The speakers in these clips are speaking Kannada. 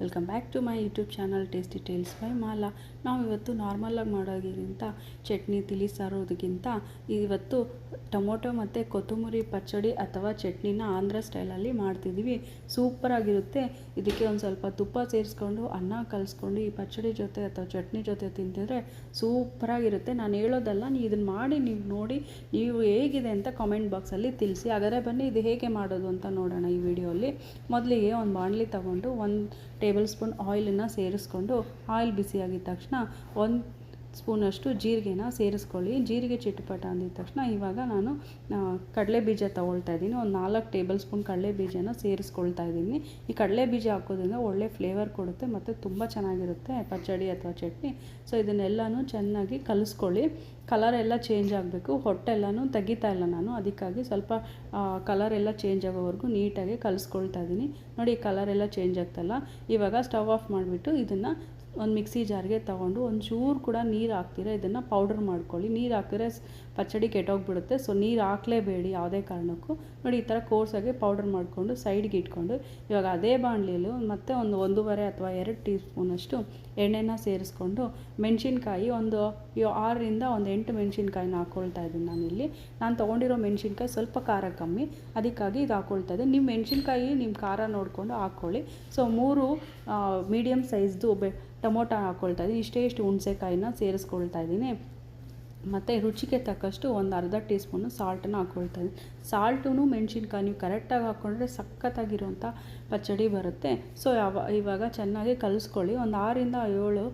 Welcome back to my YouTube channel tasty tales by Mala ನಾವು ಇವತ್ತು ನಾರ್ಮಲಾಗಿ ಮಾಡೋದಕ್ಕಿಂತ ಚಟ್ನಿ ತಿಳಿಸಾರೋದಕ್ಕಿಂತ ಇವತ್ತು ಟೊಮೊಟೊ ಮತ್ತು ಕೊತ್ತಂಬರಿ ಪಚ್ಚಡಿ ಅಥವಾ ಚಟ್ನಿನ ಆಂಧ್ರ ಸ್ಟೈಲಲ್ಲಿ ಮಾಡ್ತಿದ್ದೀವಿ ಸೂಪರಾಗಿರುತ್ತೆ ಇದಕ್ಕೆ ಒಂದು ಸ್ವಲ್ಪ ತುಪ್ಪ ಸೇರಿಸ್ಕೊಂಡು, ಅನ್ನ ಕಲಿಸ್ಕೊಂಡು, ಈ ಪಚ್ಚಡಿ ಜೊತೆ ಅಥವಾ ಚಟ್ನಿ ಜೊತೆ ತಿಂತಿದ್ರೆ ಸೂಪರಾಗಿರುತ್ತೆ ನಾನು ಹೇಳೋದಲ್ಲ ನೀವು ಇದನ್ನು ಮಾಡಿ ನೀವು ನೋಡಿ ನೀವು ಹೇಗಿದೆ ಅಂತ ಕಾಮೆಂಟ್ ಬಾಕ್ಸಲ್ಲಿ ತಿಳಿಸಿ. ಹಾಗಾದರೆ ಬನ್ನಿ, ಇದು ಹೇಗೆ ಮಾಡೋದು ಅಂತ ನೋಡೋಣ ಈ ವಿಡಿಯೋಲಿ ಮೊದಲಿಗೆ ಒಂದು ಬಾಣಲಿ ತಗೊಂಡು ಒಂದು ಟೇಬಲ್ ಸ್ಪೂನ್ ಆಯಿಲನ್ನು ಸೇರಿಸ್ಕೊಂಡು, ಆಯಿಲ್ ಬಿಸಿಯಾಗಿದ್ದ ತಕ್ಷಣ ಒಂದು ಸ್ಪೂನಷ್ಟು ಜೀರಿಗೆನ ಸೇರಿಸ್ಕೊಳ್ಳಿ. ಜೀರಿಗೆ ಚಿಟ್ಟುಪಟ ಅಂದಿದ ತಕ್ಷಣ ಇವಾಗ ನಾನು ಕಡಲೆ ಬೀಜ ತೊಗೊಳ್ತಾ ಇದ್ದೀನಿ. ಒಂದು ನಾಲ್ಕು ಟೇಬಲ್ ಸ್ಪೂನ್ ಕಡಲೆ ಬೀಜನ ಸೇರಿಸ್ಕೊಳ್ತಾ ಇದ್ದೀನಿ. ಈ ಕಡಲೆ ಬೀಜ ಹಾಕೋದ್ರಿಂದ ಒಳ್ಳೆ ಫ್ಲೇವರ್ ಕೊಡುತ್ತೆ ಮತ್ತು ತುಂಬ ಚೆನ್ನಾಗಿರುತ್ತೆ, ಪಚ್ಚಡಿ ಅಥವಾ ಚಟ್ನಿ. ಸೊ, ಇದನ್ನೆಲ್ಲನೂ ಚೆನ್ನಾಗಿ ಕಲಿಸ್ಕೊಳ್ಳಿ. ಕಲರ್ ಎಲ್ಲ ಚೇಂಜ್ ಆಗಬೇಕು. ಹೊಟ್ಟೆಲ್ಲನೂ ತೆಗಿತಾ ಇಲ್ಲ ನಾನು. ಅದಕ್ಕಾಗಿ ಸ್ವಲ್ಪ ಕಲರ್ ಎಲ್ಲ ಚೇಂಜ್ ಆಗೋವರೆಗೂ ನೀಟಾಗಿ ಕಲಿಸ್ಕೊಳ್ತಾ ಇದ್ದೀನಿ. ನೋಡಿ ಕಲರ್ ಎಲ್ಲ ಚೇಂಜ್ ಆಗ್ತಲ್ಲ. ಇವಾಗ ಸ್ಟವ್ ಆಫ್ ಮಾಡಿಬಿಟ್ಟು ಇದನ್ನು ಒಂದು ಮಿಕ್ಸಿ ಜಾರ್ಗೆ ತೊಗೊಂಡು ಒಂದು ಚೂರು ಕೂಡ ನೀರು ಹಾಕ್ತೀರ, ಇದನ್ನು ಪೌಡರ್ ಮಾಡ್ಕೊಳ್ಳಿ. ನೀರು ಹಾಕಿದ್ರೆ ಪಚ್ಚಡಿ ಕೆಟ್ಟೋಗ್ಬಿಡುತ್ತೆ. ಸೊ ನೀರು ಹಾಕ್ಲೇಬೇಡಿ ಯಾವುದೇ ಕಾರಣಕ್ಕೂ. ನೋಡಿ, ಈ ಥರ ಕೋರ್ಸಾಗಿ ಪೌಡರ್ ಮಾಡಿಕೊಂಡು ಸೈಡ್ಗೆ ಇಟ್ಕೊಂಡು, ಇವಾಗ ಅದೇ ಬಾಣಲಿಯಲ್ಲಿ ಮತ್ತೆ ಒಂದು ಒಂದೂವರೆ ಅಥವಾ ಎರಡು ಟೀ ಸ್ಪೂನಷ್ಟು ಎಣ್ಣೆನ ಸೇರಿಸ್ಕೊಂಡು, ಮೆಣಸಿನ್ಕಾಯಿ ಒಂದು ಆರರಿಂದ ಒಂದು ಎಂಟು ಮೆಣಸಿನ್ಕಾಯಿನ ಹಾಕ್ಕೊಳ್ತಾ ಇದ್ದೀನಿ ನಾನಿಲ್ಲಿ. ನಾನು ತೊಗೊಂಡಿರೋ ಮೆಣಸಿನ್ಕಾಯಿ ಸ್ವಲ್ಪ ಖಾರ ಕಮ್ಮಿ. ಅದಕ್ಕಾಗಿ ಇದು ಹಾಕ್ಕೊಳ್ತಾ ಇದ್ದೀನಿ. ನಿಮ್ಮ ಮೆಣಸಿನ್ಕಾಯಿ ನಿಮ್ಮ ಖಾರ ನೋಡಿಕೊಂಡು ಹಾಕ್ಕೊಳ್ಳಿ. ಸೊ ಮೂರು ಮೀಡಿಯಮ್ ಸೈಜ್ದು ಬೆ ಟೊಮೊಟೊ ಹಾಕ್ಕೊಳ್ತಾ ಇದ್ದೀನಿ. ಇಷ್ಟೇ ಇಷ್ಟು ಹುಣಸೆಕಾಯಿನ ಸೇರಿಸ್ಕೊಳ್ತಾ ಇದ್ದೀನಿ. ಮತ್ತು ರುಚಿಗೆ ತಕ್ಕಷ್ಟು ಒಂದು ಅರ್ಧ ಟೀ ಸ್ಪೂನು ಸಾಲ್ಟನ್ನು ಹಾಕ್ಕೊಳ್ತಾ ಇದ್ದೀನಿ ಸಾಲ್ಟು ಮೆಣಸಿನ್ಕಾಯಿ ನೀವು ಕರೆಕ್ಟಾಗಿ ಹಾಕ್ಕೊಂಡ್ರೆ ಸಖತ್ತಾಗಿರುವಂಥ ಪಚ್ಚಡಿ ಬರುತ್ತೆ. ಸೊ ಯಾವ, ಇವಾಗ ಚೆನ್ನಾಗಿ ಕಲಿಸ್ಕೊಳ್ಳಿ. ಒಂದು ಆರಿಂದ ಏಳು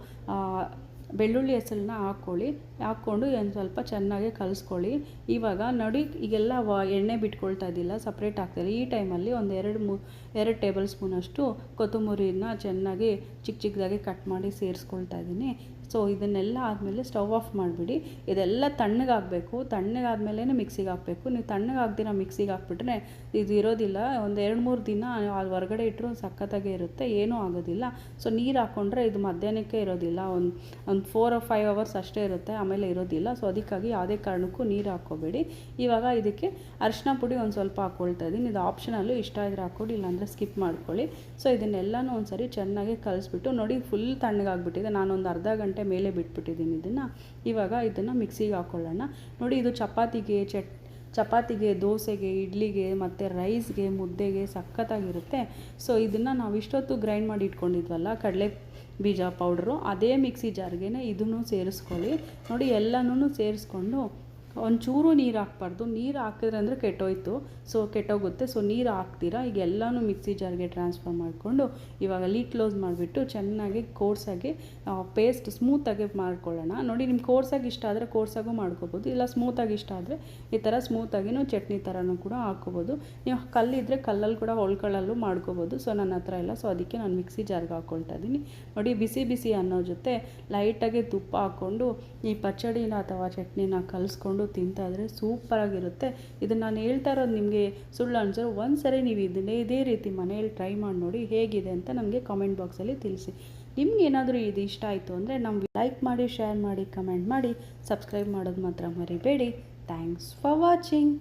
ಬೆಳ್ಳುಳ್ಳಿ ಹೆಸರನ್ನ ಹಾಕ್ಕೊಳ್ಳಿ ಹಾಕ್ಕೊಂಡು ಒಂದು ಸ್ವಲ್ಪ ಚೆನ್ನಾಗಿ ಕಲಿಸ್ಕೊಳ್ಳಿ. ಇವಾಗ ನಡಿ, ಈಗೆಲ್ಲ ವ, ಎಣ್ಣೆ ಬಿಟ್ಕೊಳ್ತಾ ಇದ್ದಿಲ್ಲ ಸಪ್ರೇಟ್ ಆಗ್ತಾಯಿಲ್ಲ ಈ ಟೈಮಲ್ಲಿ ಒಂದು ಎರಡು ಮೂ, ಎರಡು ಟೇಬಲ್ ಸ್ಪೂನಷ್ಟು ಕೊತ್ತಂಬರಿನ ಚೆನ್ನಾಗಿ ಚಿಕ್ಕ ಚಿಕ್ಕದಾಗಿ ಕಟ್ ಮಾಡಿ ಸೇರಿಸ್ಕೊಳ್ತಾ ಇದ್ದೀನಿ. ಸೊ ಇದನ್ನೆಲ್ಲ ಆದಮೇಲೆ ಸ್ಟವ್ ಆಫ್ ಮಾಡಿಬಿಡಿ. ಇದೆಲ್ಲ ತಣ್ಣಗಾಗಬೇಕು. ತಣ್ಣಗಾದ್ಮೇಲೆ ಮಿಕ್ಸಿಗೆ ಹಾಕಬೇಕು. ನೀವು ತಣ್ಣಗಾಗ್ದಿರ ಮಿಕ್ಸಿಗೆ ಹಾಕ್ಬಿಟ್ರೆ ಇದು ಇರೋದಿಲ್ಲ. ಒಂದು ಎರಡು ಮೂರು ದಿನ ಅದು ಹೊರಗಡೆ ಇಟ್ಟರು ಸಖತ್ತಾಗೇ ಇರುತ್ತೆ. ಏನೂ ಆಗೋದಿಲ್ಲ. ಸೊ ನೀರು ಹಾಕ್ಕೊಂಡ್ರೆ ಇದು ಮಧ್ಯಾಹ್ನಕ್ಕೆ ಇರೋದಿಲ್ಲ. ಒಂದು ಒಂದು ಫೋರ್ ಆರ್ ಫೈವ್ ಅವರ್ಸ್ ಅಷ್ಟೇ ಇರುತ್ತೆ. ಆಮೇಲೆ ಇರೋದಿಲ್ಲ. ಸೊ ಅದಕ್ಕಾಗಿ ಯಾವುದೇ ಕಾರಣಕ್ಕೂ ನೀರು ಹಾಕ್ಕೋಬೇಡಿ. ಇವಾಗ ಇದಕ್ಕೆ ಅರಿಶಿನ ಪುಡಿ ಒಂದು ಸ್ವಲ್ಪ ಹಾಕ್ಕೊಳ್ತಾ ಇದ್ದೀನಿ. ಇದು ಆಪ್ಷನಲ್ಲೂ ಇಷ್ಟ ಇದ್ರೆ ಹಾಕ್ಕೊಡಿ, ಇಲ್ಲಾಂದರೆ ಸ್ಕಿಪ್ ಮಾಡ್ಕೊಳ್ಳಿ. ಸೊ ಇದನ್ನೆಲ್ಲನೂ ಒಂದು ಸರಿ ಚೆನ್ನಾಗಿ ಕಲಿಸ್ಬಿಟ್ಟು ನೋಡಿ ಫುಲ್ ತಣ್ಣಗಾಗ್ಬಿಟ್ಟಿದೆ. ನಾನೊಂದು ಅರ್ಧ ಗಂಟೆ ಮೇಲೆ ಬಿಟ್ಬಿಟ್ಟಿದ್ದೀನಿ ಇದನ್ನು. ಇವಾಗ ಇದನ್ನು ಮಿಕ್ಸಿಗೆ ಹಾಕ್ಕೊಳ್ಳೋಣ ನೋಡಿ ಇದು ಚಪಾತಿಗೆ, ಚಟ್, ಚಪಾತಿಗೆ, ದೋಸೆಗೆ, ಇಡ್ಲಿಗೆ ಮತ್ತು ರೈಸ್ಗೆ, ಮುದ್ದೆಗೆ ಸಖತ್ತಾಗಿರುತ್ತೆ. ಸೊ ಇದನ್ನು ನಾವು ಇಷ್ಟೊತ್ತು ಗ್ರೈಂಡ್ ಮಾಡಿ ಇಟ್ಕೊಂಡಿದ್ವಲ್ಲ, ಕಡಲೆ ಬೀಜ ಪೌಡ್ರು, ಅದೇ ಮಿಕ್ಸಿ ಜಾರ್ಗೆ ಇದನ್ನು ಸೇರಿಸ್ಕೊಳ್ಳಿ. ನೋಡಿ ಎಲ್ಲನೂ ಸೇರಿಸ್ಕೊಂಡು ಒಂಚೂರು ನೀರು ಹಾಕ್ಬಾರ್ದು. ನೀರು ಹಾಕಿದ್ರೆ ಅಂದರೆ ಕೆಟ್ಟೋಯ್ತು. ಸೊ ಕೆಟ್ಟೋಗುತ್ತೆ. ಸೊ ನೀರು ಹಾಕ್ತೀರಾ? ಈಗ ಎಲ್ಲನೂ ಮಿಕ್ಸಿ ಜಾರ್ಗೆ ಟ್ರಾನ್ಸ್ಫರ್ ಮಾಡಿಕೊಂಡು ಇವಾಗ ಲೀಟ್ ಕ್ಲೋಸ್ ಮಾಡಿಬಿಟ್ಟು ಚೆನ್ನಾಗಿ ಕೋರ್ಸಾಗಿ ಪೇಸ್ಟ್ ಸ್ಮೂತಾಗಿ ಮಾಡ್ಕೊಳ್ಳೋಣ. ನೋಡಿ ನಿಮ್ಮ ಕೋರ್ಸಾಗಿ ಇಷ್ಟ ಆದರೆ ಕೋರ್ಸಾಗೂ ಮಾಡ್ಕೋಬೋದು. ಇಲ್ಲ ಸ್ಮೂತಾಗಿ ಇಷ್ಟ ಆದರೆ ಈ ಥರ ಸ್ಮೂತಾಗಿನೂ ಚಟ್ನಿ ಥರನೂ ಕೂಡ ಹಾಕ್ಕೋಬೋದು. ನೀವು ಕಲ್ಲಿದ್ದರೆ ಕಲ್ಲಲ್ಲಿ ಕೂಡ ಹೊಳ್ಕೊಳ್ಳಲ್ಲೂ ಮಾಡ್ಕೋಬೋದು. ಸೊ ನನ್ನ ಹತ್ರ ಇಲ್ಲ. ಸೊ ಅದಕ್ಕೆ ನಾನು ಮಿಕ್ಸಿ ಜಾರ್ಗೆ ಹಾಕ್ಕೊಳ್ತಾ ಇದ್ದೀನಿ. ನೋಡಿ, ಬಿಸಿ ಬಿಸಿ ಅನ್ನೋ ಜೊತೆ ಲೈಟಾಗಿ ತುಪ್ಪ ಹಾಕ್ಕೊಂಡು ಈ ಪಚ್ಚಡಿನ ಅಥವಾ ಚಟ್ನಿನ ಕಲಿಸ್ಕೊಂಡು ತಿಂತಾ ಇದ್ರೆ ಸೂಪರಾಗಿರುತ್ತೆ. ಇದನ್ನು ನಾನು ಹೇಳ್ತಾ ಇರೋದು ನಿಮಗೆ ಸುಳ್ಳು ಅನ್ಸೋ ಒಂದು ಸರಿ ನೀವು ಇದನ್ನೇ ಇದೇ ರೀತಿ ಮನೆಯಲ್ಲಿ ಟ್ರೈ ಮಾಡಿ ನೋಡಿ ಹೇಗಿದೆ ಅಂತ ನನಗೆ ಕಾಮೆಂಟ್ ಬಾಕ್ಸಲ್ಲಿ ತಿಳಿಸಿ. ನಿಮ್ಗೆ ಏನಾದರೂ ಇದು ಇಷ್ಟ ಆಯಿತು ಅಂದರೆ ನಮ್ಗೆ ಲೈಕ್ ಮಾಡಿ ಶೇರ್ ಮಾಡಿ ಕಮೆಂಟ್ ಮಾಡಿ ಸಬ್ಸ್ಕ್ರೈಬ್ ಮಾಡೋದು ಮಾತ್ರ ಮರಿಬೇಡಿ. Thanks for watching